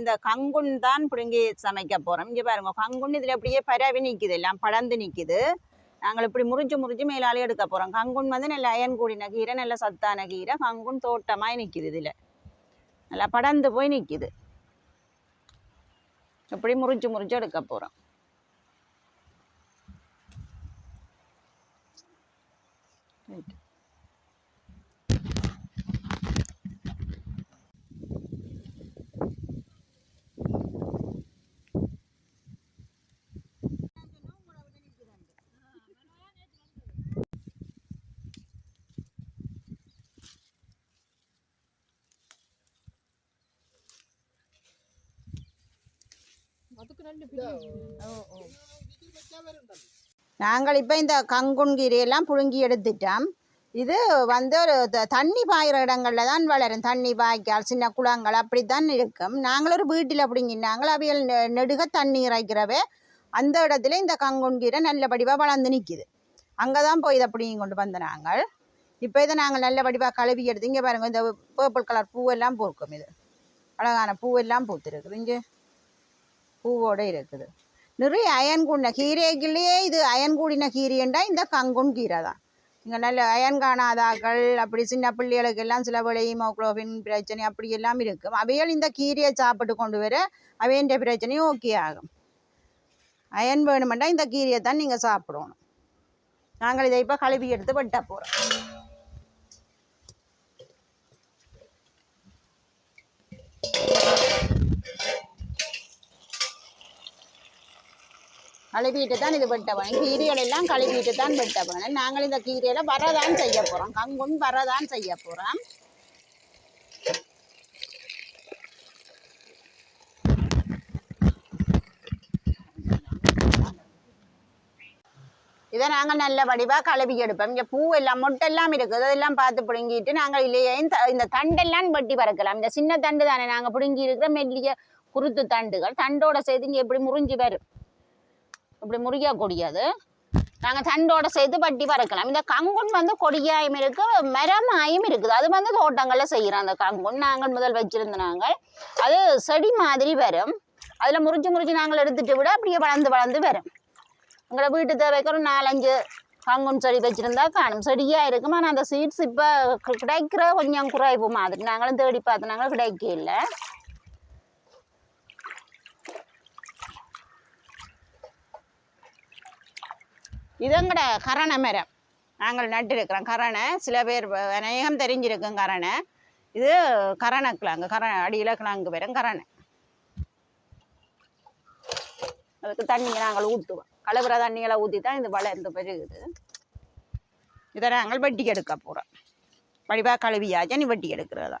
இந்த கங்குன் தான் பிடுங்கி சமைக்க போறோம். இங்க பாருங்க கங்குன் இதுல அப்படியே பரவி நிக்குது. எல்லாம் படர்ந்து நிக்குது. நாங்கள் இப்படி முறிஞ்சு முறிஞ்சு மேலாலே எடுக்க போறோம். கங்குன் வந்து நல்ல அயன் கூடின கீரை நல்ல சத்தான கீரை கங்குன் தோட்டமாய் நிக்குது இதுல. நல்லா படர்ந்து போய் நிக்குது. இப்படி முறிஞ்சு முறிஞ்சு எடுக்க போறோம். Right. நாங்கள் இப்போ இந்த கங்குன் கீரையெல்லாம் புழுங்கி எடுத்துட்டோம். இது வந்து ஒரு த- தண்ணி பாயிற இடங்கள்ல தான் வளரும். தண்ணி பாய்க்கால் சின்ன குளங்கள் அப்படி தான் இருக்கும். நாங்கள் ஒரு வீட்டில் பிடுங்கினாங்கள் அவைகள் நெ- நெடுக தண்ணி இறைக்கிறவே அந்த இடத்துல இந்த கங்குன் கீரை நல்ல வடிவாக வளர்ந்து நிற்கிது அங்கே தான் போய் இதை பிடுங்கி கொண்டு வந்த நாங்கள். இப்போ இதை நாங்கள் நல்ல வடிவாக கழுவி எடுத்து இங்கே பாருங்க இந்த பர்பிள் கலர் பூவெல்லாம் பூக்கும் இது. அழகான பூவெல்லாம் பூத்துருக்குது. இங்கே பூவோட இருக்குது. நிறைய அயன் கூடின கீரைக்குள்ளேயே இது அயன் கூடின கீரைண்டா இந்த கங்குன் கீரை தான். இங்கே நல்ல அயன் காணாதாக்கள் அப்படி சின்ன பிள்ளைகளுக்கு எல்லாம் சில வேளை ஹீமோக்ளோபின் பிரச்சனை அப்படி எல்லாம் இருக்கும். அவையால் இந்த கீரையை சாப்பிட்டு கொண்டு வர அவையன்ற பிரச்சனையும் ஓகே ஆகும். அயன் வேணுமெண்டா இந்த கீரையை தான் நீங்கள் சாப்பிடணும். நாங்கள் இதை இப்போ கழுவி எடுத்து வெட்ட போகிறோம் கழுவிட்டு தான் இது வெட்ட வேணும் கீரைகள் எல்லாம் கழுவிட்டு தான் வெட்ட வேணும் நாங்கள் இந்த கீரையில வரதான் செய்ய போகிறோம் கங்கும் வரதான் செய்ய போகிறோம் இதை நாங்கள் நல்ல வடிவாக கழுவி எடுப்போம். இங்கே பூ எல்லாம் மொட்டெல்லாம் இருக்குது. அதெல்லாம் பார்த்து பிடுங்கிட்டு நாங்கள் இல்லையே இந்த இந்த தண்டெல்லாம் வெட்டி பறக்கலாம். இந்த சின்ன தண்டு தானே. நாங்கள் பிடுங்கி இருக்கிற மெல்லிய குருத்து தண்டுகள். தண்டோட சேர்த்து இங்கே எப்படி முறிஞ்சு வரும். இப்படி முறியக்கூடியது நாங்கள் தண்டோட சேர்த்து வட்டி பறக்கலாம். இந்த கங்குன் வந்து கொடியாயும் இருக்குது மரமாயும் இருக்குது. அது வந்து தோட்டங்களில் செய்கிறோம் அந்த கங்குன். நாங்கள் முதல் வச்சுருந்த நாங்கள். அது செடி மாதிரி வரும். அதில் முறிஞ்சு முறிஞ்சு நாங்கள் எடுத்துகிட்டு விட அப்படியே வளர்ந்து வளர்ந்து வரும். எங்களை வீட்டு தேவைக்கு ஒரு நாலஞ்சு கங்குன் செடி வச்சுருந்தா காணும். செடியாக இருக்கும். ஆனால் அந்த சீட்ஸ் இப்போ கிடைக்கிற கொஞ்சம் குறைவு மாதிரி. நாங்களும் தேடி பார்த்து நாங்கள் கிடைக்க இதங்கட கரணை மரம் நாங்கள் நட்டிருக்கிறோம் கரணை. சில பேர் அநேகம் தெரிஞ்சிருக்கும் கரணை. இது கரண கிழங்கு கரணை அடியில் கிழங்கு வரும் கரணை. அதுக்கு தண்ணியை நாங்கள் ஊற்றுவோம் கழுவுற தண்ணியெல்லாம் ஊற்றி தான் இது வளர்ந்து பெருகுது. இதை நாங்கள் வெட்டி எடுக்க போகிறோம் வடிவாக கழுவியாச்சு நீ வெட்டி எடுக்கிறதா.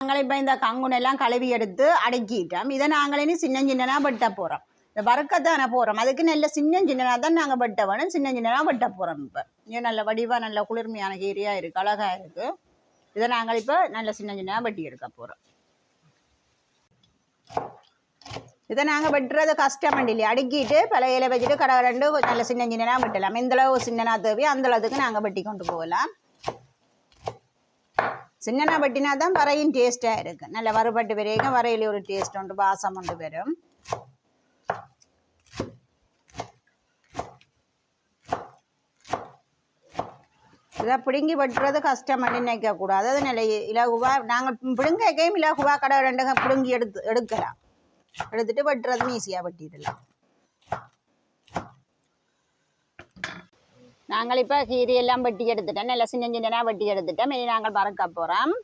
நாங்கள் இப்போ இந்த கங்குனெல்லாம் கழுவி எடுத்து அடுக்கிட்டோம். இதை நாங்களே சின்ன சின்னதாக வெட்ட போகிறோம் வறுக்கத்தானே போகிறோம் அதுக்கு நல்ல சின்ன சின்னனா தான் நாங்கள் வெட்ட வேணும். சின்ன சின்னனா வெட்ட போகிறோம் இப்போ. இங்கே நல்ல வடிவாக நல்ல குளிர்மையான கீரையாக இருக்குது அழகாக இருக்குது இதை நாங்கள் இப்போ நல்ல சின்ன சின்னனா வெட்டி எடுக்க போகிறோம் இதை நாங்கள் வெட்டுறது கஷ்டம் இல்லையா. அடுக்கிட்டு பழைய வச்சுட்டு கடை ரெண்டு நல்ல சின்ன சின்னனா வெட்டலாம். இந்தளவு அளவு சின்னனா தேவையோ அந்த அளவுக்கு நாங்கள் வெட்டி கொண்டு போகலாம். சின்னனா வெட்டினா தான் வரையும் டேஸ்ட்டாக இருக்கு. நல்ல வறுபட்டு வரைக்கும் வரையில ஒரு டேஸ்ட் உண்டு வாசம் உண்டு வரும் இதை பிடுங்கி வெட்டுறது கஷ்டம் நினைக்க கூடாது. அது நிலை. இலகுவா நாங்கள் பிடுங்கையும் இலகுவா கடை ரெண்டு பிடுங்கி எடுத்து எடுக்கலாம். எடுத்துட்டு வெட்டுறதும் ஈஸியாக வெட்டிடலாம். நாங்கள் இப்போ கீரையெல்லாம் வெட்டி எடுத்துட்டோம். நல்லா சின்ன சின்னனா வெட்டி எடுத்துட்டோம். இனி நாங்கள் பறக்க போகிறோம்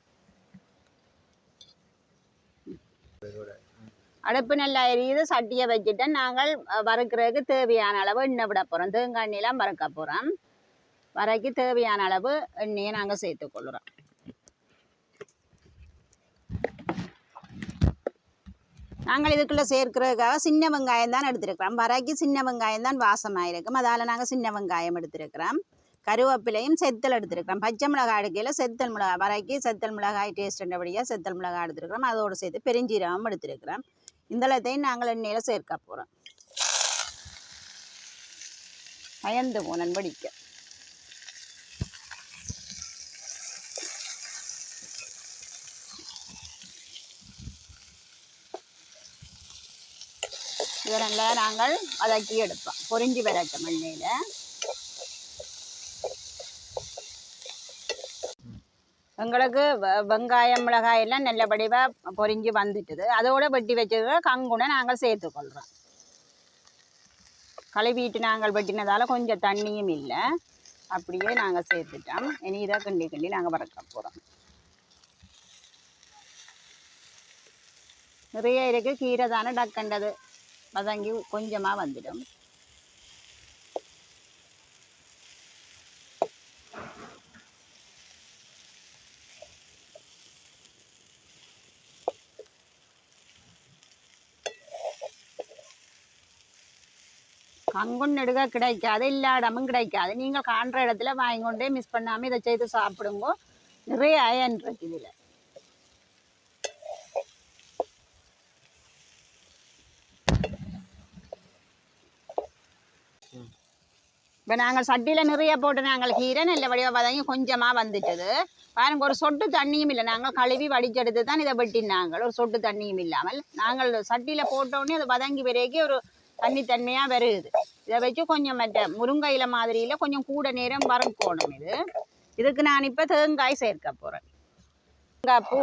அடுப்பு நல்லா எரியுது. சட்டியை வச்சுட்டு நாங்கள் வறுக்கிறதுக்கு தேவையான அளவு எண்ணெய் விட போகிறோம் தேங்காய் எண்ணெயெல்லாம் வறுக்க போகிறோம் வரைக்கும் தேவையான அளவு எண்ணெயை நாங்கள் சேர்த்துக்கொள்கிறோம் நாங்கள் இதுக்குள்ளே சேர்க்கிறதுக்காக சின்ன வெங்காயம் தான் எடுத்திருக்கிறோம். வரைக்கும் சின்ன வெங்காயம் தான் வாசமாக இருக்கும். அதால் நாங்கள் சின்ன வெங்காயம் எடுத்திருக்கிறோம். கருவேப்பிலையும் செத்தல் எடுத்திருக்கிறோம். பச்சை மிளகாய் எடுக்கையில் செத்தல் மிளகாய் வரைக்கும் செத்தல் மிளகாய் டேஸ்ட்டுன்றபடியாக செத்தல் மிளகாய் எடுத்திருக்கிறோம். அதோடு சேர்த்து பெருஞ்சீரகம் எடுத்திருக்கிறோம். இந்த எல்லாத்தையும் நாங்கள் எண்ணெயில் சேர்க்க போகிறோம் பயந்து போனன் படிக்க இதை நாங்கள் வதக்கி எடுப்போம். பொறிஞ்சி வரட்டும் எண்ணெயில். எங்களுக்கு வெ- வெங்காயம் மிளகாய் எல்லாம் நல்லபடியாக வடிவாக வந்துட்டுது. அதோட வெட்டி வச்சிருக்கிற கங்குனை நாங்கள் சேர்த்துக்கொள்கிறோம் கழுவிட்டு நாங்கள் வெட்டினதால கொஞ்சம் தண்ணியும் இல்லை. அப்படியே நாங்கள் சேர்த்துட்டோம். இனி இதை கிண்டி கிண்டி நாங்கள் வறக்க போகிறோம் நிறைய இருக்குது கீரை தானே டக்குண்டது வதங்கி கொஞ்சமாக வந்துடும். அங்கும் நெடுக கிடைக்காது எல்லா இடமும் கிடைக்காது. நீங்கள் காண்ற இடத்துல வாங்கி கொண்டே மிஸ் பண்ணாமல் இதை செய்து சாப்பிடுங்க. நிறைய அயன் இருக்குது இதில். இப்போ நாங்கள் சட்டியில் நிறைய போட்டு நாங்கள் கீரை இல்லை வடிவாக வதங்கி கொஞ்சமாக வந்துட்டது. பாருங்க ஒரு சொட்டு தண்ணியும் இல்லை. நாங்கள் கழுவி வடிச்செடுத்து தான் இதை வெட்டினாங்க. ஒரு சொட்டு தண்ணியும் இல்லாமல். நாங்கள் சட்டியில் போட்டோடனே அது வதங்கி பிறகு ஒரு தண்ணி தன்மையாக வருது. இதை வச்சு கொஞ்சம் மற்ற முருங்கையில மாதிரியில் கொஞ்சம் கூட நேரம் வறுக்கணும் இது. இதுக்கு நான் இப்போ தேங்காய் சேர்க்க போகிறேன் தேங்காய் பூ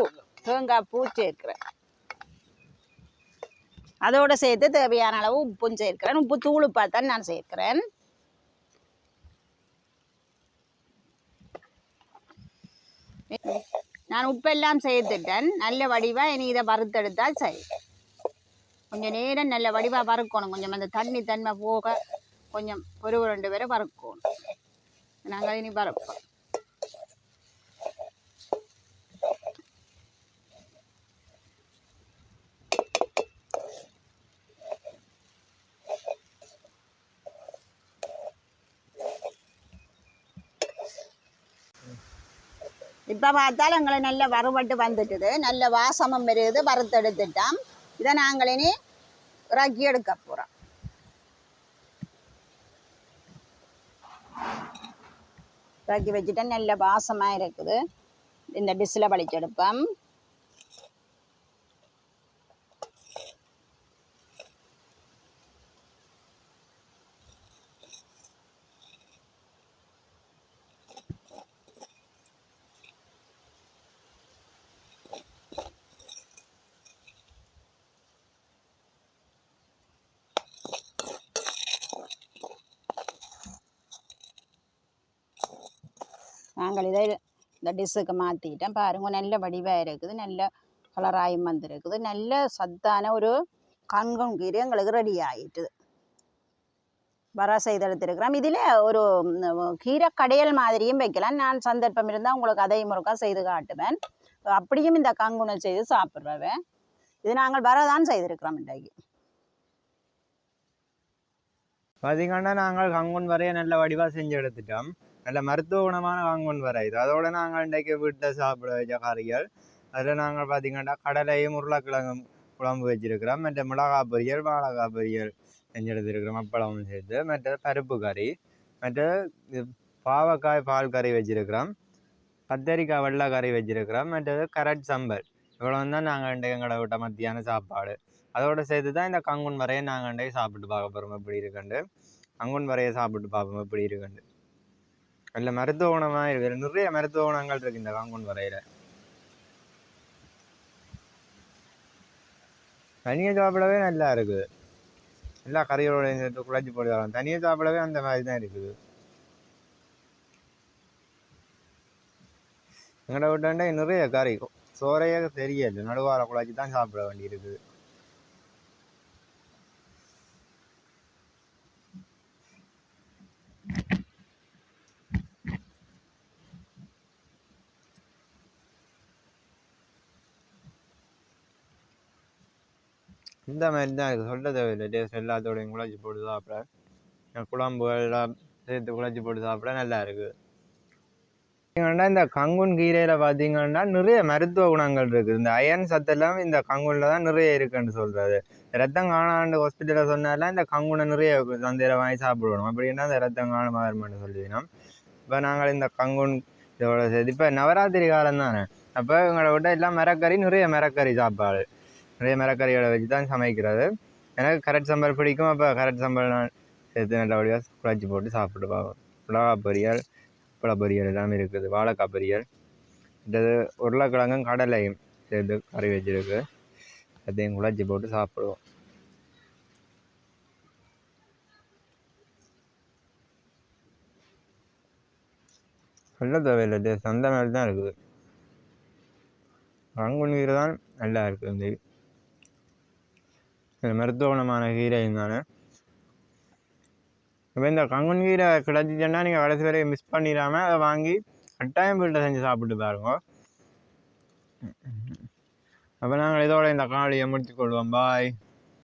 தேங்காய் பூ சேர்க்கிறேன். அதோடு சேர்த்து தேவையான அளவு உப்பும் சேர்க்கிறேன். உப்பு தூள் தான் நான் சேர்க்கிறேன். நான் உப்பெல்லாம் சேர்த்துட்டேன். நல்ல வடிவாக இனி இதை வறுத்தெடுத்தால் சரி. கொஞ்சம் நேரம் நல்ல வடிவாக வறுக்கணும். கொஞ்சம் அந்த தண்ணி தன்மை போக கொஞ்சம் ஒரு ரெண்டு பேரை வறுக்கணும். நாங்கள் இனி வறுப்போம். இப்போ பார்த்தாலும் எங்களை நல்ல வறுபட்டு வந்துட்டுது. நல்ல வாசமும் வருது வறுத்தெடுத்துட்டோம் இதை நாங்கள் இனி இறக்கி எடுக்க போகிறோம் இறக்கி வச்சுட்டா நல்ல வாசமாக இருக்குது. இந்த டிஷ்ஷில் வலிச்செடுப்போம் நாங்கள் இதை இந்த டிஷ்ஷுக்கு மாற்றிக்கிட்டேன் பாருங்க நல்ல வடிவாக இருக்குது நல்ல கலராயும் வந்திருக்குது நல்ல சத்தான ஒரு கங்கம் கீரை எங்களுக்கு ரெடி ஆகிட்டுது வர செய்தெடுத்திருக்கிறோம் இதில் ஒரு கீரை கடையல் மாதிரியும் வைக்கலாம் நான் சந்தர்ப்பம் இருந்தால் உங்களுக்கு அதையும் முறுக்கா செய்து காட்டுவேன் அப்படியும் இந்த கங்குனை செய்து சாப்பிட்றவன் இது நாங்கள் வரதான் செய்திருக்கிறோம் இன்றைக்கு பார்த்தீங்கன்னா நாங்கள் கங்குன் வரைய நல்ல வடிவாக செஞ்சு எடுத்துட்டோம் நல்ல மருத்துவ குணமான கங்குன் வரை இது அதோட நாங்கள் இன்றைக்கு வீட்டில் சாப்பிட வச்ச கறிகள் அதில் நாங்கள் பார்த்திங்கன்னா கடலையும் உருளைக்கிழங்கும் குழம்பு வச்சிருக்கிறோம் மற்ற மிளகா பொரியல் வாழைக்காய் பொரியல் செஞ்செடுத்துருக்கிறோம் அப்பளமும் சேர்த்து மற்ற பருப்பு கறி மற்ற பாவக்காய் பால் கறி வச்சிருக்கிறோம் கத்தரிக்காய் வெள்ளை கறி வச்சிருக்கிறோம் மற்றது கரட் சம்பல் இவ்வளோ தான் நாங்கள் இன்றைக்கு எங்களை விட்ட மத்தியான சாப்பாடு அதோட சேர்த்து தான் இந்த கங்குன் வரையை நாங்கள் இன்றைக்கு சாப்பிட்டு பார்க்க போகிறோம் எப்படி இருக்குண்டு கங்குன் வரையை சாப்பிட்டு பார்ப்போம் எப்படி இருக்குண்டு நல்ல மருத்துவ குணமாக இருக்குது நிறைய மருத்துவ குணங்கள் இருக்குது இந்த கங்குன் வரையில். தனியாக சாப்பிடவே நல்லா இருக்குது எல்லா கறிகளோடையும் சேர்த்து குழச்சி போட்டு தனியாக சாப்பிடவே அந்த மாதிரி தான் இருக்குது. எங்களோட விட்டாண்டே நிறைய கறி. சோறையே தெரியல நடுவார குழச்சி தான் சாப்பிட வேண்டியிருக்குது இந்த மாதிரி தான் இருக்குது சொல்ல தேவையில்லை டேஸ்ட் எல்லாத்தோடையும் குழச்சி போட்டு சாப்பிட குழம்பு எல்லாம் சேர்த்து குழச்சி போட்டு சாப்பிட நல்லா இருக்குது பார்த்தீங்கன்னா இந்த கங்குன் கீரையில் பார்த்தீங்கன்னா நிறைய மருத்துவ குணங்கள் இருக்குது இந்த அயன் சத்தெல்லாம் இந்த கங்குனில் தான் நிறைய இருக்குன்னு சொல்கிறது ரத்தம் காணாண்டு ஹாஸ்பிட்டலில் சொன்னாலாம் இந்த கங்குனை நிறைய சந்தையில் வாங்கி சாப்பிடணும் அப்படின்னா இந்த ரத்தம் காணாம வருமானு சொல்லிவினோம் இப்போ நாங்கள் இந்த கங்குன் இதோட சேர்த்து இப்போ நவராத்திரி காலம் தானே அப்போ எங்களை விட்ட எல்லாம் மரக்கறி நிறைய மரக்கறி சாப்பாடு. நிறைய மரக்கறிகளை வச்சு தான் சமைக்கிறது. எனக்கு கரெக்ட் சாம்பார் பிடிக்கும். அப்போ கரெக்ட் சாம்பார் நான் சேர்த்து நல்லபடியாக குழச்சி போட்டு சாப்பிட்டு பார்ப்போம் மிளகா பொரியல் அப்பள பொரியல் எல்லாமே இருக்குது. வாழைக்காய் பொரியல். இது உருளைக்கிழங்கும் கடலையும் சேர்த்து கறி வச்சிருக்கு. அதையும் குழச்சி போட்டு சாப்பிடுவோம். சொல்ல தேவையில்லை டேஸ்ட் அந்த மாதிரி தான் இருக்குது. ரங்குன் வீடு தான் நல்லா இருக்குது இந்த இது மருத்துவ குணமான கீரை தானே? இப்போ இந்த கங்குன் கீரை கிடச்சிச்சுன்னா நீங்கள் கடைசி வரைக்கும் மிஸ் பண்ணிடாமல் அதை வாங்கி கட்டாயம் வீட்டில் செஞ்சு சாப்பிட்டு பாருங்க. அப்போ நாங்கள் இதோட இந்த காலையை முடித்துக்கொள்வோம் பாய்